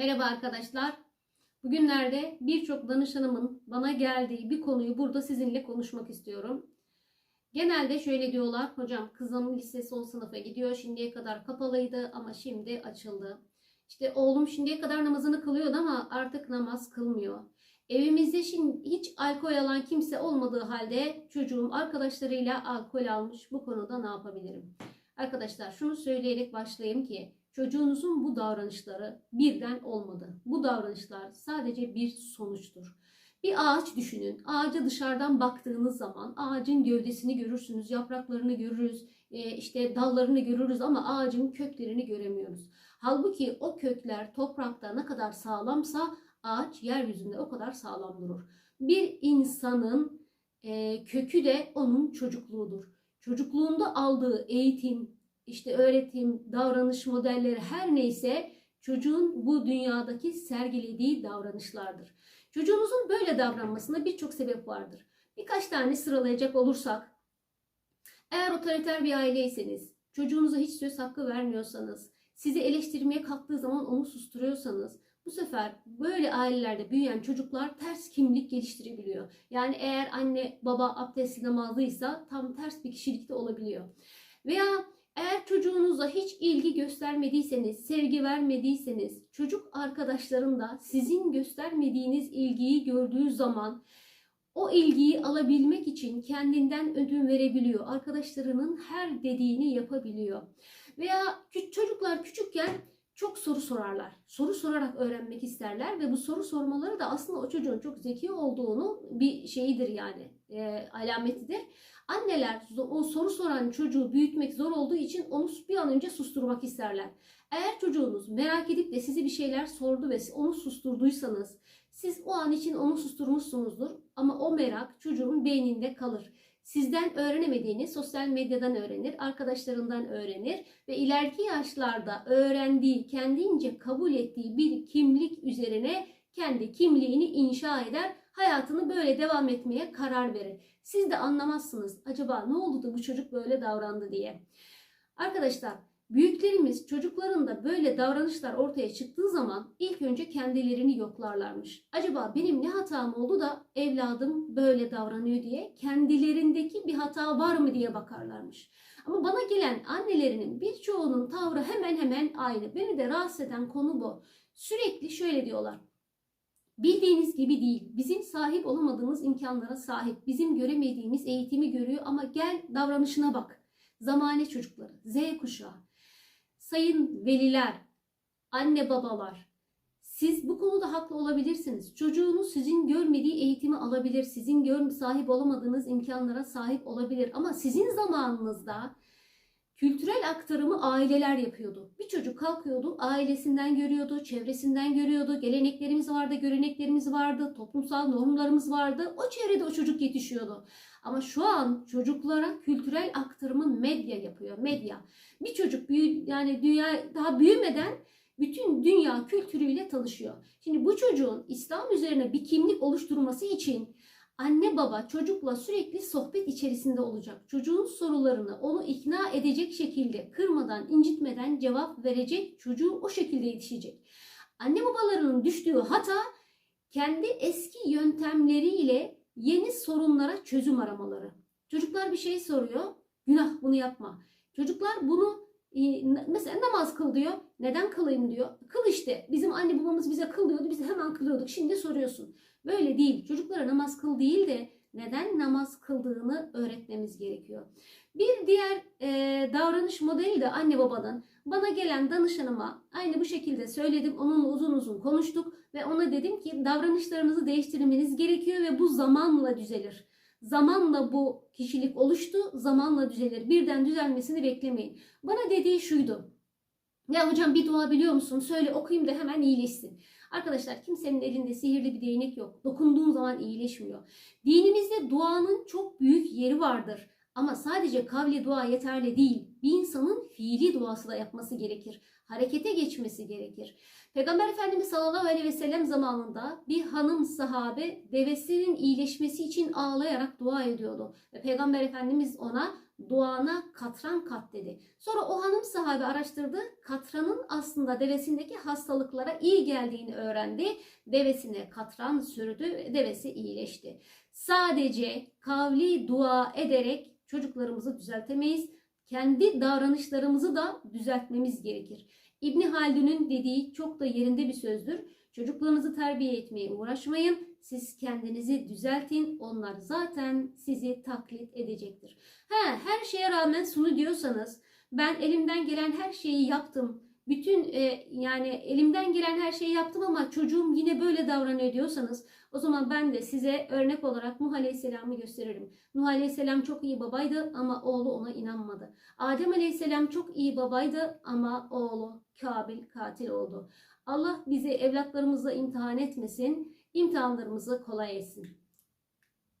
Merhaba arkadaşlar. Bugünlerde birçok danışanımın bana geldiği bir konuyu burada sizinle konuşmak istiyorum. Genelde şöyle diyorlar. Hocam kızım lise son sınıfa gidiyor. Şimdiye kadar kapalıydı ama şimdi açıldı. İşte oğlum şimdiye kadar namazını kılıyordu ama artık namaz kılmıyor. Evimizde şimdi hiç alkol alan kimse olmadığı halde çocuğum arkadaşlarıyla alkol almış. Bu konuda ne yapabilirim? Arkadaşlar şunu söyleyerek başlayayım ki çocuğunuzun bu davranışları birden olmadı. Bu davranışlar sadece bir sonuçtur. Bir ağaç düşünün. Ağaca dışarıdan baktığınız zaman ağacın gövdesini görürsünüz, yapraklarını görürüz, e, işte dallarını görürüz ama ağacın köklerini göremiyoruz. Halbuki o kökler toprakta ne kadar sağlamsa ağaç yeryüzünde o kadar sağlam durur. Bir insanın e, kökü de onun çocukluğudur. Çocukluğunda aldığı eğitim, işte öğretim, davranış modelleri her neyse çocuğun bu dünyadaki sergilediği davranışlardır. Çocuğunuzun böyle davranmasında birçok sebep vardır. Birkaç tane sıralayacak olursak, eğer otoriter bir aileyseniz, çocuğunuza hiç söz hakkı vermiyorsanız, sizi eleştirmeye kalktığı zaman onu susturuyorsanız, bu sefer böyle ailelerde büyüyen çocuklar ters kimlik geliştirebiliyor. Yani eğer anne baba abdestli namazlıysa tam ters bir kişilikte olabiliyor. Veya eğer çocuğunuza hiç ilgi göstermediyseniz, sevgi vermediyseniz, çocuk arkadaşların da sizin göstermediğiniz ilgiyi gördüğü zaman o ilgiyi alabilmek için kendinden ödün verebiliyor. Arkadaşlarının her dediğini yapabiliyor. Veya çocuklar küçükken çok soru sorarlar. Soru sorarak öğrenmek isterler ve bu soru sormaları da aslında o çocuğun çok zeki olduğunu bir şeyidir yani e, alametidir. Anneler o soru soran çocuğu büyütmek zor olduğu için onu bir an önce susturmak isterler. Eğer çocuğunuz merak edip de size bir şeyler sordu ve onu susturduysanız siz o an için onu susturmuşsunuzdur ama o merak çocuğun beyninde kalır. Sizden öğrenemediğini sosyal medyadan öğrenir, arkadaşlarından öğrenir ve ileriki yaşlarda öğrendiği, kendince kabul ettiği bir kimlik üzerine kendi kimliğini inşa eder, hayatını böyle devam etmeye karar verir. Siz de anlamazsınız acaba ne oldu da bu çocuk böyle davrandı diye. Arkadaşlar büyüklerimiz çocuklarında böyle davranışlar ortaya çıktığı zaman ilk önce kendilerini yoklarlarmış. Acaba benim ne hatam oldu da evladım böyle davranıyor diye kendilerindeki bir hata var mı diye bakarlarmış. Ama bana gelen annelerinin birçoğunun tavrı hemen hemen aynı. Beni de rahatsız eden konu bu. Sürekli şöyle diyorlar. Bildiğiniz gibi değil. Bizim sahip olamadığımız imkanlara sahip. Bizim göremediğimiz eğitimi görüyor ama gel davranışına bak. Zamane çocukları, Z kuşağı, sayın veliler, anne babalar. Siz bu konuda haklı olabilirsiniz. Çocuğunuz sizin görmediği eğitimi alabilir. Sizin gör sahip olamadığınız imkanlara sahip olabilir. Ama sizin zamanınızda kültürel aktarımı aileler yapıyordu. Bir çocuk kalkıyordu, ailesinden görüyordu, çevresinden görüyordu, geleneklerimiz vardı, göreneklerimiz vardı, toplumsal normlarımız vardı. O çevrede o çocuk yetişiyordu. Ama şu an çocuklara kültürel aktarımı medya yapıyor, medya. Bir çocuk büyü, yani dünya daha büyümeden bütün dünya kültürüyle tanışıyor. Şimdi bu çocuğun İslam üzerine bir kimlik oluşturması için anne baba çocukla sürekli sohbet içerisinde olacak. Çocuğun sorularını onu ikna edecek şekilde kırmadan, incitmeden cevap verecek. Çocuğu o şekilde yetişecek. Anne babalarının düştüğü hata kendi eski yöntemleriyle yeni sorunlara çözüm aramaları. Çocuklar bir şey soruyor. Günah bunu yapma. Çocuklar bunu e, mesela namaz kıl diyor. Neden kılayım diyor. Kıl işte. Bizim anne babamız bize kıl diyordu. Biz hemen kılıyorduk. Şimdi soruyorsun. Böyle değil. Çocuklara namaz kıl değil de neden namaz kıldığını öğretmemiz gerekiyor. Bir diğer e, davranış modeli de anne babanın. Bana gelen danışanıma aynı bu şekilde söyledim. Onunla uzun uzun konuştuk ve ona dedim ki davranışlarınızı değiştirmeniz gerekiyor ve bu zamanla düzelir. Zamanla bu kişilik oluştu, zamanla düzelir. Birden düzelmesini beklemeyin. Bana dediği şuydu. Ya hocam bir dua biliyor musun? Söyle okuyayım da hemen iyileşsin. Arkadaşlar kimsenin elinde sihirli bir değnek yok. Dokunduğun zaman iyileşmiyor. Dinimizde duanın çok büyük yeri vardır. Ama sadece kavli dua yeterli değil. Bir insanın fiili duası da yapması gerekir. Harekete geçmesi gerekir. Peygamber Efendimiz sallallahu aleyhi ve sellem zamanında bir hanım sahabe devesinin iyileşmesi için ağlayarak dua ediyordu. Ve Peygamber Efendimiz ona duana katran kat dedi. Sonra o hanım sahabe araştırdı. Katranın aslında devesindeki hastalıklara iyi geldiğini öğrendi. Devesine katran sürdü ve devesi iyileşti. Sadece kavli dua ederek çocuklarımızı düzeltemeyiz. Kendi davranışlarımızı da düzeltmemiz gerekir. İbni Haldun'un dediği çok da yerinde bir sözdür. Çocuklarınızı terbiye etmeye uğraşmayın. Siz kendinizi düzeltin. Onlar zaten sizi taklit edecektir. He, her şeye rağmen sunu diyorsanız ben elimden gelen her şeyi yaptım. Bütün e, yani elimden gelen her şeyi yaptım ama çocuğum yine böyle davranıyor diyorsanız o zaman ben de size örnek olarak Nuh Aleyhisselam'ı gösteririm. Nuh Aleyhisselam çok iyi babaydı ama oğlu ona inanmadı. Adem Aleyhisselam çok iyi babaydı ama oğlu Kabil katil oldu. Allah bizi evlatlarımızla imtihan etmesin, imtihanlarımızı kolay etsin.